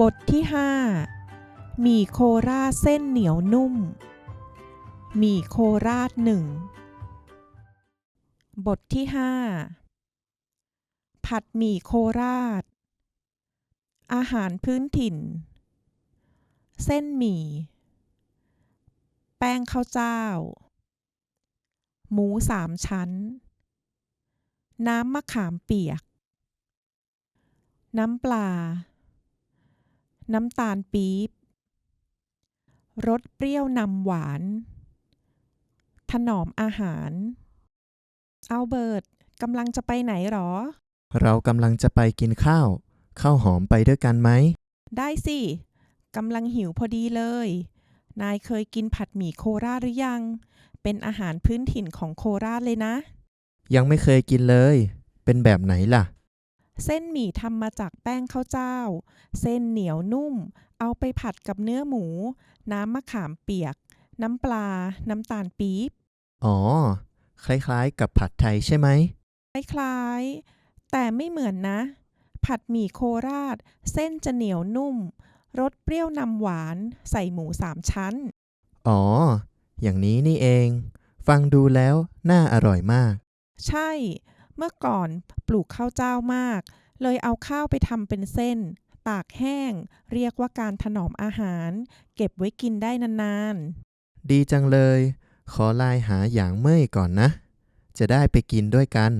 บทที่ 5 มีโคราเส้นเหนียวนุ่ม มีโคราชหนึ่ง บทที่ 5 ผัดหมี่โคราช อาหารพื้นถิ่น เส้นหมี่ แป้งข้าวเจ้า หมูสามชั้น น้ำมะขามเปียก น้ำปลา น้ำตาลปี๊บรสเปรี้ยวนำหวาน ถนอมอาหาร เอาเบิร์ตกำลังจะไปไหนหรอ เรากำลังจะไปกินข้าว ข้าวหอมไปด้วยกันไหม ได้สิกำลังหิวพอดีเลย นายเคยกินผัดหมี่โคราชหรือยัง เป็นอาหารพื้นถิ่นของโคราชเลยนะ ยังไม่เคยกินเลย เป็นแบบไหนล่ะ เส้นหมี่ทำมาจากแป้งข้าวเจ้า เส้นเหนียวนุ่ม เอาไปผัดกับเนื้อหมู น้ำมะขามเปียก น้ำปลา น้ำตาลปี๊บ อ๋อ คล้ายๆ กับผัดไทยใช่ไหม คล้ายๆ แต่ไม่เหมือนนะ ผัดหมี่โคราช เส้นจะเหนียวนุ่ม รสเปรี้ยวนำหวาน ใส่หมูสามชั้น อ๋อ อย่างนี้นี่เอง ฟังดูแล้วน่าอร่อยมาก ใช่ เมื่อก่อนปลูกข้าวเจ้ามาก เลยเอาข้าวไปทำเป็นเส้น ตากแห้ง เรียกว่าการถนอมอาหาร เก็บไว้กินได้นานๆ ดีจังเลย ขอไลน์หาอย่างเม่ยก่อนนะ จะได้ไปกินด้วยกัน